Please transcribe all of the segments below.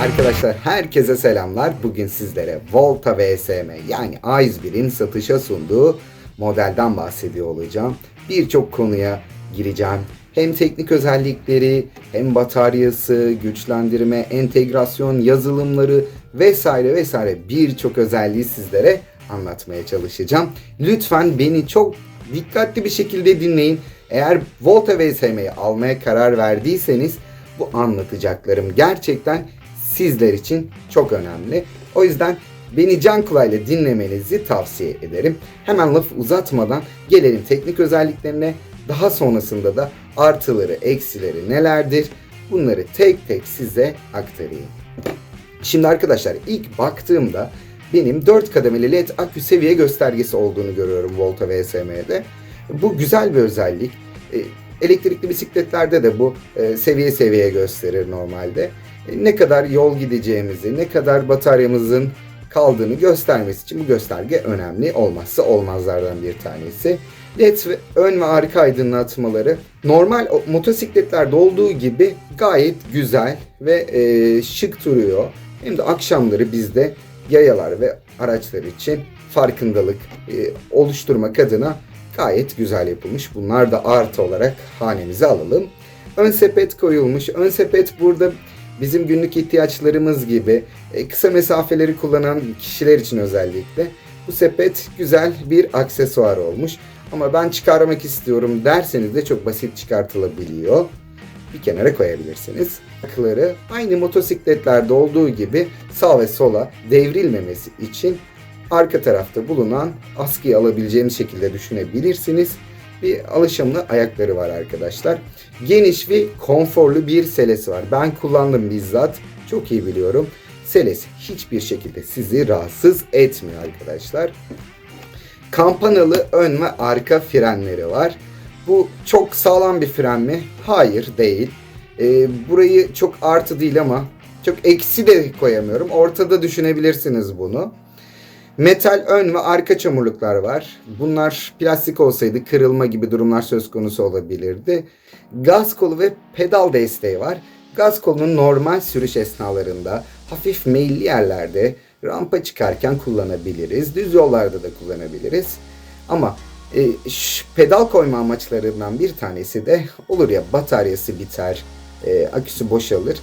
arkadaşlar, herkese selamlar. Bugün sizlere Volta VSM yani A101'in satışa sunduğu modelden bahsediyor olacağım. Birçok konuya gireceğim. Hem teknik özellikleri, hem bataryası, güçlendirme, entegrasyon, yazılımları vesaire vesaire birçok özelliği sizlere anlatmaya çalışacağım. Lütfen beni çok dikkatli bir şekilde dinleyin. Eğer Volta VSM'yi almaya karar verdiyseniz bu anlatacaklarım gerçekten sizler için çok önemli. O yüzden beni can kulağıyla dinlemenizi tavsiye ederim. Hemen laf uzatmadan gelelim teknik özelliklerine. Daha sonrasında da artıları, eksileri nelerdir? Bunları tek tek size aktarayım. Şimdi arkadaşlar ilk baktığımda benim 4 kademeli LED akü seviye göstergesi olduğunu görüyorum Volta VSM'de. Bu güzel bir özellik. E, Elektrikli bisikletlerde de bu e, seviye seviye gösterir normalde. Ne kadar yol gideceğimizi, ne kadar bataryamızın kaldığını göstermesi için bu gösterge önemli. Olmazsa olmazlardan bir tanesi. LED ve ön ve arka aydınlatmaları normal motosikletlerde olduğu gibi gayet güzel ve e, şık duruyor. Hem de akşamları bizde yayalar ve araçlar için farkındalık e, oluşturmak adına gayet güzel yapılmış. Bunlar da artı olarak hanemize alalım. Ön sepet koyulmuş. Ön sepet burada bizim günlük ihtiyaçlarımız gibi e, kısa mesafeleri kullanan kişiler için özellikle bu sepet güzel bir aksesuar olmuş. Ama ben çıkarmak istiyorum derseniz de çok basit çıkartılabiliyor. Bir kenara koyabilirsiniz. Akları aynı motosikletlerde olduğu gibi sağ ve sola devrilmemesi için arka tarafta bulunan askıyı alabileceğiniz şekilde düşünebilirsiniz. Bir alışımlı ayakları var arkadaşlar. Geniş ve konforlu bir selesi var. Ben kullandım bizzat. Çok iyi biliyorum. Seles hiçbir şekilde sizi rahatsız etmiyor arkadaşlar. Kampanalı ön ve arka frenleri var. Bu çok sağlam bir fren mi? Hayır değil. Ee, burayı çok artı değil ama çok eksi de koyamıyorum. Ortada düşünebilirsiniz bunu. Metal ön ve arka çamurluklar var. Bunlar plastik olsaydı kırılma gibi durumlar söz konusu olabilirdi. Gaz kolu ve pedal desteği var. Gaz kolunun normal sürüş esnalarında hafif meyilli yerlerde rampa çıkarken kullanabiliriz. Düz yollarda da kullanabiliriz. Ama e, ş- pedal koyma amaçlarından bir tanesi de olur ya bataryası biter, e, aküsü boşalır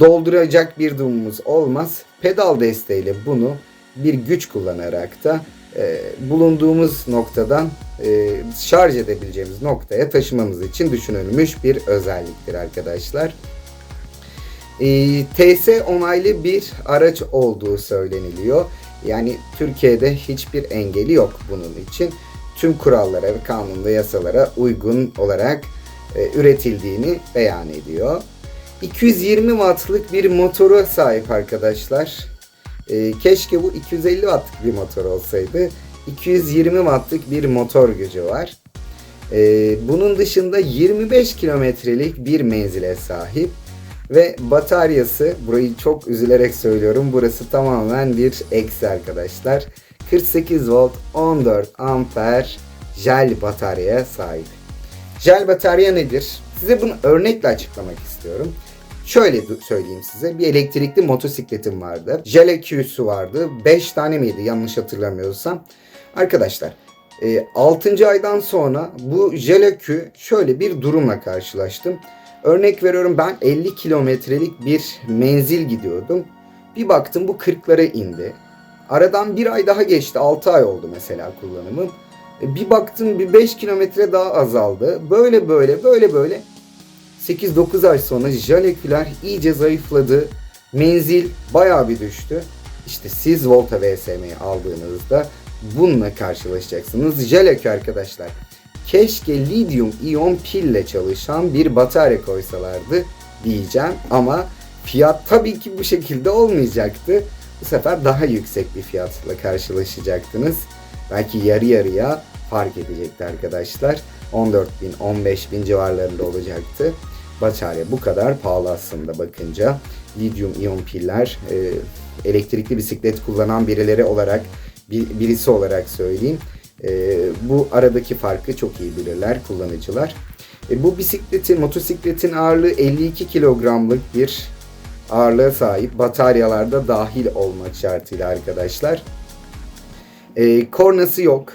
dolduracak bir durumumuz olmaz. Pedal desteğiyle bunu bir güç kullanarak da e, bulunduğumuz noktadan e, şarj edebileceğimiz noktaya taşımamız için düşünülmüş bir özelliktir arkadaşlar. E, TS onaylı bir araç olduğu söyleniliyor. Yani Türkiye'de hiçbir engeli yok bunun için. Tüm kurallara ve kanun yasalara uygun olarak e, üretildiğini beyan ediyor. 220 wattlık bir motora sahip arkadaşlar. Ee, keşke bu 250 wattlık bir motor olsaydı. 220 wattlık bir motor gücü var. Ee, bunun dışında 25 kilometrelik bir menzile sahip. Ve bataryası, burayı çok üzülerek söylüyorum. Burası tamamen bir eksi arkadaşlar. 48 volt 14 amper jel bataryaya sahip. Jel batarya nedir? Size bunu örnekle açıklamak istiyorum. Şöyle söyleyeyim size. Bir elektrikli motosikletim vardı. Jel aküsü vardı. 5 tane miydi yanlış hatırlamıyorsam. Arkadaşlar 6. aydan sonra bu jel akü şöyle bir durumla karşılaştım. Örnek veriyorum ben 50 kilometrelik bir menzil gidiyordum. Bir baktım bu 40'lara indi. Aradan bir ay daha geçti. 6 ay oldu mesela kullanımım. E, Bir baktım bir 5 kilometre daha azaldı. Böyle böyle böyle böyle 8-9 ay sonra jaleküler iyice zayıfladı. Menzil bayağı bir düştü. İşte siz Volta VSM'yi aldığınızda bununla karşılaşacaksınız. Jalekü arkadaşlar. Keşke lityum iyon pille çalışan bir batarya koysalardı diyeceğim ama fiyat tabii ki bu şekilde olmayacaktı. Bu sefer daha yüksek bir fiyatla karşılaşacaktınız. Belki yarı yarıya fark edecekti arkadaşlar. 14 bin, 15 bin civarlarında olacaktı. Batarya bu kadar pahalı aslında bakınca. Lityum iyon piller, e, elektrikli bisiklet kullanan birileri olarak, bir, birisi olarak söyleyeyim. E, bu aradaki farkı çok iyi bilirler kullanıcılar. E, bu bisikletin, motosikletin ağırlığı 52 kilogramlık bir ağırlığa sahip bataryalarda dahil olmak şartıyla arkadaşlar. E, kornası yok.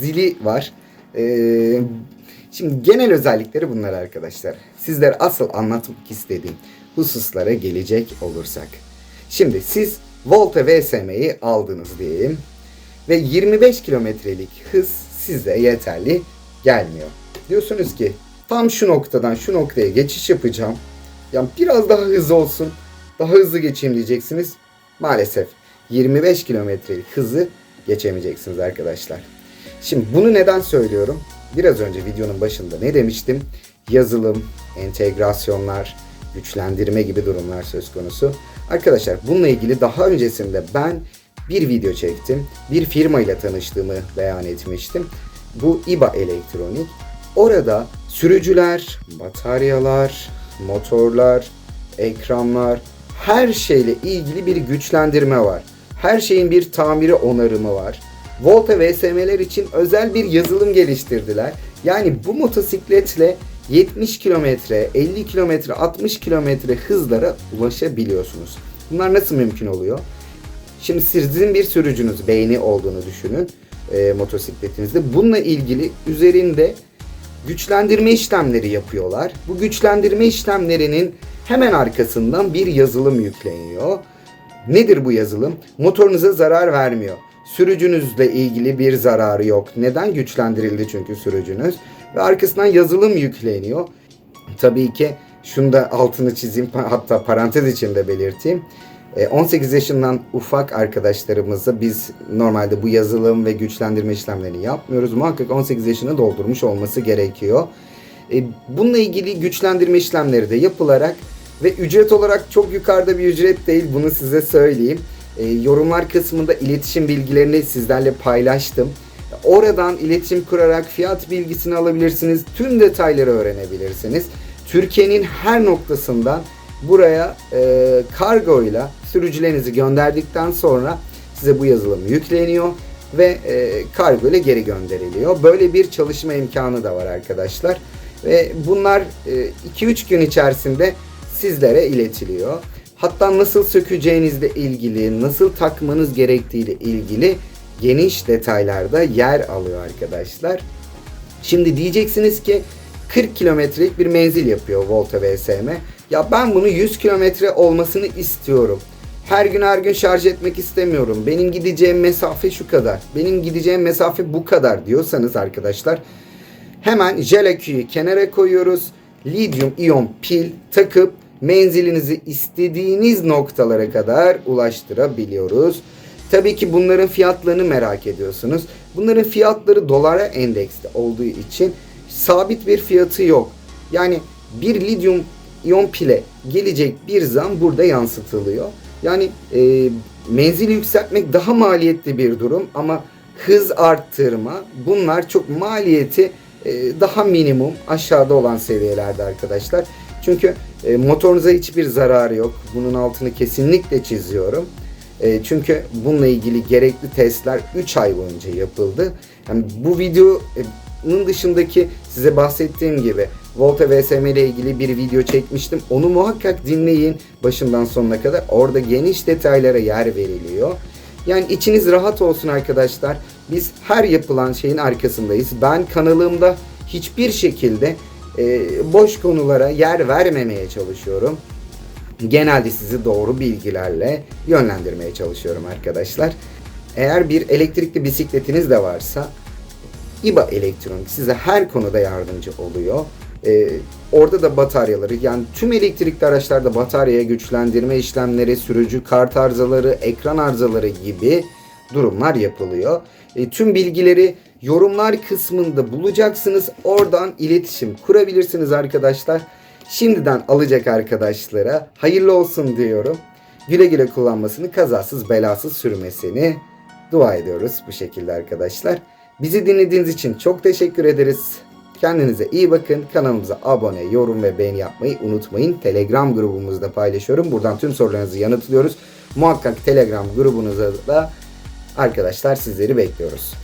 Zili var. E, şimdi genel özellikleri bunlar arkadaşlar. Sizlere asıl anlatmak istediğim hususlara gelecek olursak. Şimdi siz Volta VSM'yi aldınız diyelim. Ve 25 kilometrelik hız size yeterli gelmiyor. Diyorsunuz ki tam şu noktadan şu noktaya geçiş yapacağım. Yani biraz daha hızlı olsun. Daha hızlı geçeyim diyeceksiniz. Maalesef 25 kilometrelik hızı geçemeyeceksiniz arkadaşlar. Şimdi bunu neden söylüyorum? Biraz önce videonun başında ne demiştim? Yazılım, entegrasyonlar, güçlendirme gibi durumlar söz konusu. Arkadaşlar bununla ilgili daha öncesinde ben bir video çektim. Bir firma ile tanıştığımı beyan etmiştim. Bu İBA Elektronik. Orada sürücüler, bataryalar, motorlar, ekranlar, her şeyle ilgili bir güçlendirme var. Her şeyin bir tamiri onarımı var. Volta VSM'ler için özel bir yazılım geliştirdiler. Yani bu motosikletle 70 kilometre, 50 kilometre, 60 kilometre hızlara ulaşabiliyorsunuz. Bunlar nasıl mümkün oluyor? Şimdi sizin bir sürücünüz beyni olduğunu düşünün e, motosikletinizde. Bununla ilgili üzerinde güçlendirme işlemleri yapıyorlar. Bu güçlendirme işlemlerinin hemen arkasından bir yazılım yükleniyor. Nedir bu yazılım? Motorunuza zarar vermiyor. Sürücünüzle ilgili bir zararı yok. Neden güçlendirildi çünkü sürücünüz? Ve arkasından yazılım yükleniyor. Tabii ki şunu da altını çizeyim hatta parantez içinde belirteyim. 18 yaşından ufak arkadaşlarımızı biz normalde bu yazılım ve güçlendirme işlemlerini yapmıyoruz. Muhakkak 18 yaşını doldurmuş olması gerekiyor. E, Bununla ilgili güçlendirme işlemleri de yapılarak ve ücret olarak çok yukarıda bir ücret değil bunu size söyleyeyim. E, Yorumlar kısmında iletişim bilgilerini sizlerle paylaştım. Oradan iletişim kurarak fiyat bilgisini alabilirsiniz. Tüm detayları öğrenebilirsiniz. Türkiye'nin her noktasından buraya e, kargo ile sürücülerinizi gönderdikten sonra size bu yazılım yükleniyor ve e, kargo ile geri gönderiliyor. Böyle bir çalışma imkanı da var arkadaşlar. Ve bunlar 2-3 e, gün içerisinde sizlere iletiliyor. Hatta nasıl sökeceğinizle ilgili, nasıl takmanız gerektiğiyle ilgili geniş detaylarda yer alıyor arkadaşlar. Şimdi diyeceksiniz ki 40 kilometrelik bir menzil yapıyor Volta VSM. Ya ben bunu 100 kilometre olmasını istiyorum. Her gün her gün şarj etmek istemiyorum. Benim gideceğim mesafe şu kadar. Benim gideceğim mesafe bu kadar diyorsanız arkadaşlar hemen jel aküyü kenara koyuyoruz. Lityum iyon pil takıp menzilinizi istediğiniz noktalara kadar ulaştırabiliyoruz. Tabii ki bunların fiyatlarını merak ediyorsunuz. Bunların fiyatları dolara endekste olduğu için sabit bir fiyatı yok. Yani bir lityum iyon pile gelecek bir zam burada yansıtılıyor. Yani e, menzili yükseltmek daha maliyetli bir durum ama hız arttırma bunlar çok maliyeti e, daha minimum aşağıda olan seviyelerde arkadaşlar. Çünkü e, motorunuza hiçbir zararı yok. Bunun altını kesinlikle çiziyorum. E, çünkü bununla ilgili gerekli testler 3 ay boyunca yapıldı. Yani bu videonun dışındaki size bahsettiğim gibi Volta VSM ile ilgili bir video çekmiştim. Onu muhakkak dinleyin başından sonuna kadar. Orada geniş detaylara yer veriliyor. Yani içiniz rahat olsun arkadaşlar. Biz her yapılan şeyin arkasındayız. Ben kanalımda hiçbir şekilde e, boş konulara yer vermemeye çalışıyorum. Genelde sizi doğru bilgilerle yönlendirmeye çalışıyorum arkadaşlar. Eğer bir elektrikli bisikletiniz de varsa İBA Elektronik size her konuda yardımcı oluyor. Ee, orada da bataryaları yani tüm elektrikli araçlarda batarya güçlendirme işlemleri, sürücü kart arızaları, ekran arızaları gibi durumlar yapılıyor. E, tüm bilgileri yorumlar kısmında bulacaksınız. Oradan iletişim kurabilirsiniz arkadaşlar. Şimdiden alacak arkadaşlara hayırlı olsun diyorum. Güle güle kullanmasını, kazasız belasız sürmesini dua ediyoruz bu şekilde arkadaşlar. Bizi dinlediğiniz için çok teşekkür ederiz. Kendinize iyi bakın. Kanalımıza abone, yorum ve beğeni yapmayı unutmayın. Telegram grubumuzda paylaşıyorum. Buradan tüm sorularınızı yanıtlıyoruz. Muhakkak Telegram grubunuza da arkadaşlar sizleri bekliyoruz.